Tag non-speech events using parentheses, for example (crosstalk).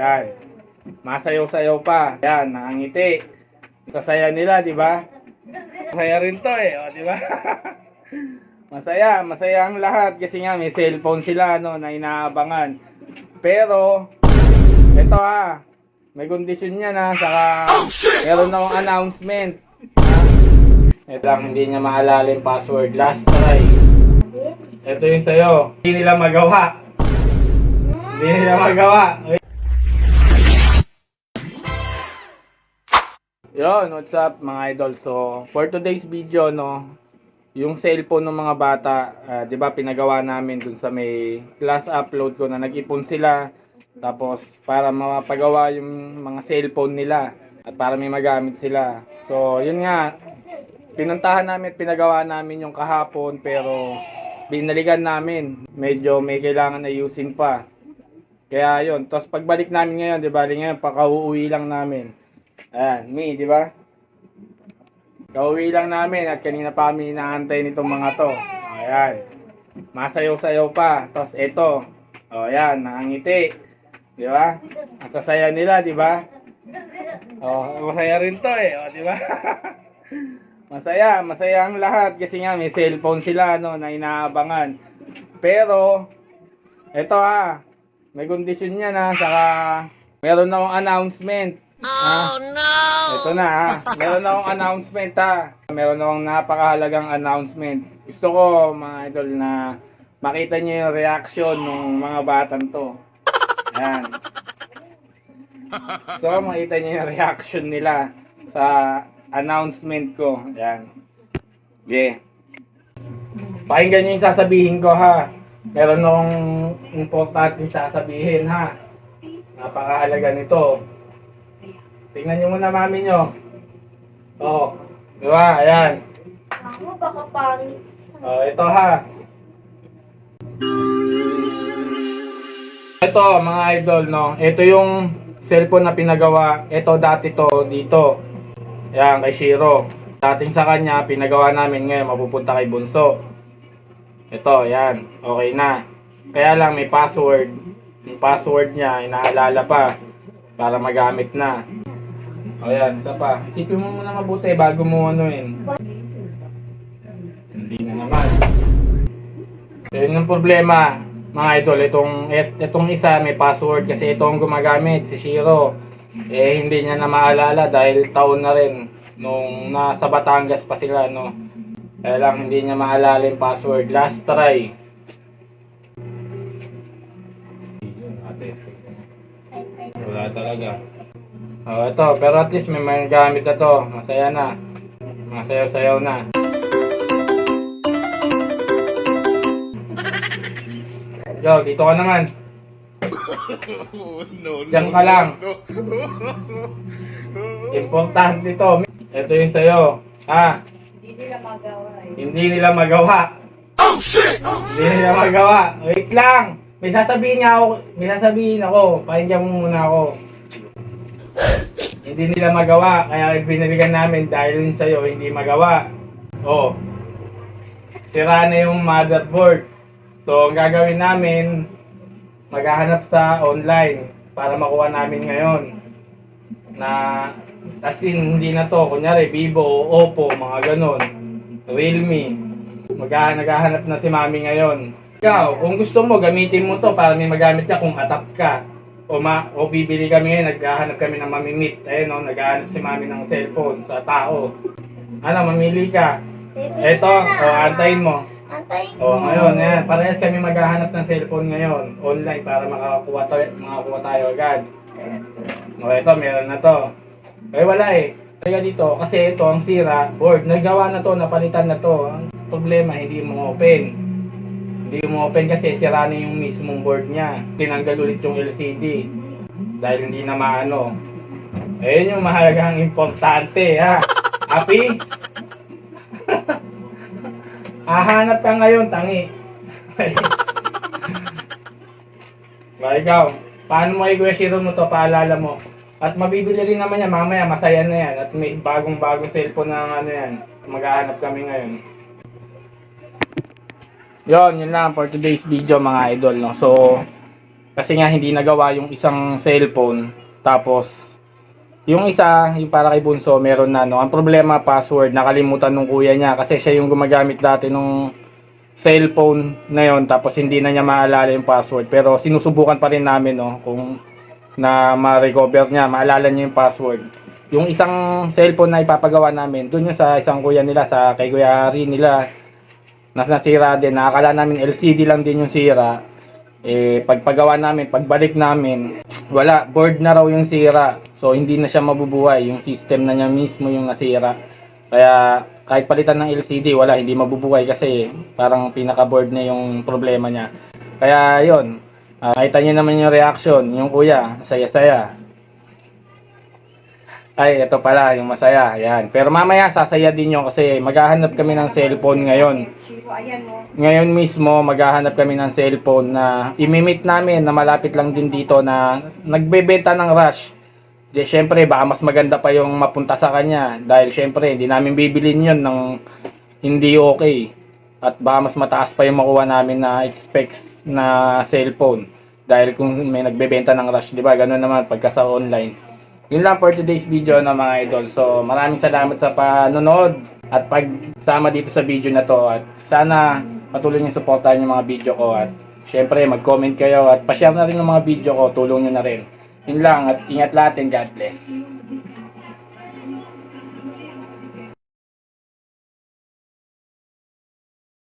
Ayan. Masayaw-sayaw pa. Ayan, nakangiti. Sasaya nila, di ba? Masaya rin to eh, o, di ba? (laughs) masaya, masaya ang lahat kasi nga may cellphone sila no na inaabangan. Pero ito ha, may kondisyon niya na saka meron na akong announcement. Ito lang, hindi niya maalala yung password. Last try. Ito yung sa'yo. Hindi nila magawa. Hindi nila magawa. Yon, what's up mga idol? So, for today's video, no, yung cellphone ng mga bata, ah, 'di ba, pinagawa namin dun sa may class upload ko na nag-ipon sila. Tapos para mapagawa yung mga cellphone nila at para may magamit sila. So, yun nga, pinuntahan namin at pinagawa namin yung kahapon pero binalikan namin. Medyo may kailangan na ayusin pa. Kaya yun, tapos pagbalik namin ngayon, 'di ba, ngayon pakauuwi lang namin. Ayan, me, di ba? Kauwi lang namin at kanina pa kami inaantay nitong mga to. Ayan. Masayaw-sayaw pa. Tapos ito. O, ayan, nakangiti. Di ba? Ang sasaya nila, di ba? O, masaya rin to eh. O, di ba? (laughs) masaya, masaya ang lahat kasi nga may cellphone sila no na inaabangan. Pero ito ha, may kondisyon niya na saka meron na akong announcement. Oh no! Ito na ha. Meron akong announcement ha. Meron akong napakahalagang announcement. Gusto ko mga idol na makita niyo yung reaction ng mga batang to. Ayan. So makita niyo yung reaction nila sa announcement ko. Ayan. Okay. Pakinggan niyo yung sasabihin ko ha. Meron akong importante sasabihin ha. Napakahalaga nito. Tingnan nyo muna mami nyo. Oo. Di ba? Ayan. Ako baka pari. Oh, ito ha. Ito mga idol no. Ito yung cellphone na pinagawa. Ito dati to dito. Ayan kay Shiro. Dating sa kanya pinagawa namin ngayon mapupunta kay Bunso. Ito, ayan. Okay na. Kaya lang may password. Yung password niya inaalala pa para magamit na. O yan, isa pa. Isipin mo muna mabuti bago mo anuin. Hindi na naman. So, yun yung problema, mga idol. Itong, itong isa may password kasi ito ang gumagamit, si Shiro. Eh, hindi niya na maalala dahil taon na rin nung nasa Batangas pa sila, no. Kaya lang hindi niya maalala yung password. Last try. Wala talaga. Oh, ito. Pero at least may mga gamit na to. Masaya na. Masayaw-sayaw na. Yo, dito ka naman. Diyan ka lang. Importante ito. Ito yung sayo. Ha? Hindi nila magawa eh. Hindi nila magawa. Hindi nila magawa. Wait lang. May sasabihin niya ako. May sasabihin ako. Pakinggan mo muna ako. Hindi nila magawa. Kaya binalikan namin dahil yun sa'yo hindi magawa. Oh. Sira na yung motherboard. So, ang gagawin namin, maghahanap sa online para makuha namin ngayon. Na, as in, hindi na to. Kunyari, Vivo, Oppo, mga ganon. Realme. Maghahanap na si Mami ngayon. Ikaw, kung gusto mo, gamitin mo to para may magamit ka kung atap ka. O, ma o bibili kami ngayon, naghahanap kami ng mamimit. Ayun no, naghahanap si Mami ng cellphone sa tao. Ano, mamili ka. Eto, o, antayin mo. Antayin O, ngayon, yan. Parehas kami maghahanap ng cellphone ngayon. Online para makakuha tayo, makakuha tayo agad. O, ito, meron na to. Eh, wala eh. Kaya dito, kasi ito ang sira, board. Nagawa na to, napalitan na to. Ang problema, hindi mo open. Hindi mo open kasi sira na yung mismong board niya. Tinanggal ulit yung LCD. Dahil hindi na maano. Ayun yung mahalagang importante, ha? Happy? (laughs) Hahanap ka ngayon, tangi. (laughs) ba, ikaw, paano mo i-share mo to, paalala mo? At mabibili rin naman yan, mamaya masaya na yan. At may bagong-bagong cellphone na ano yan. Maghahanap kami ngayon. Yon, yun lang for today's video mga idol. No? So, Kasi nga hindi nagawa yung isang cellphone. Tapos, yung isa, yung para kay Bunso, meron na, no? Ang problema, password, nakalimutan nung kuya niya kasi siya yung gumagamit dati nung cellphone na yon tapos hindi na niya maalala yung password. Pero sinusubukan pa rin namin, no? Kung na ma-recover niya, maalala niya yung password. Yung isang cellphone na ipapagawa namin, dun yung sa isang kuya nila, sa kay Kuya Ari nila, nas nasira din. Nakakala namin LCD lang din yung sira. Eh, pagpagawa namin, pagbalik namin, wala, board na raw yung sira. So, hindi na siya mabubuhay. Yung system na niya mismo yung nasira. Kaya, kahit palitan ng LCD, wala, hindi mabubuhay kasi parang pinaka-board na yung problema niya. Kaya, yon Ah, nakita niyo naman yung reaction, yung kuya, saya-saya. Ay, ito pala, yung masaya. Yan. Pero mamaya, sasaya din yun kasi maghahanap kami ng cellphone ngayon. Ayan mo. Ngayon mismo, maghahanap kami ng cellphone na imimit namin na malapit lang din dito na nagbebenta ng rush. Di, syempre, baka mas maganda pa yung mapunta sa kanya. Dahil syempre, hindi namin bibilin yun ng hindi okay. At baka mas mataas pa yung makuha namin na expects na cellphone. Dahil kung may nagbebenta ng rush, di ba? Ganun naman pagka sa online. Yun lang for today's video na mga idol. So, maraming salamat sa panonood at pagsama dito sa video na to. At sana patuloy niyo suportahan yung mga video ko. At syempre, mag-comment kayo at pa-share na rin ng mga video ko. Tulong nyo na rin. Yun lang at ingat lahat and God bless.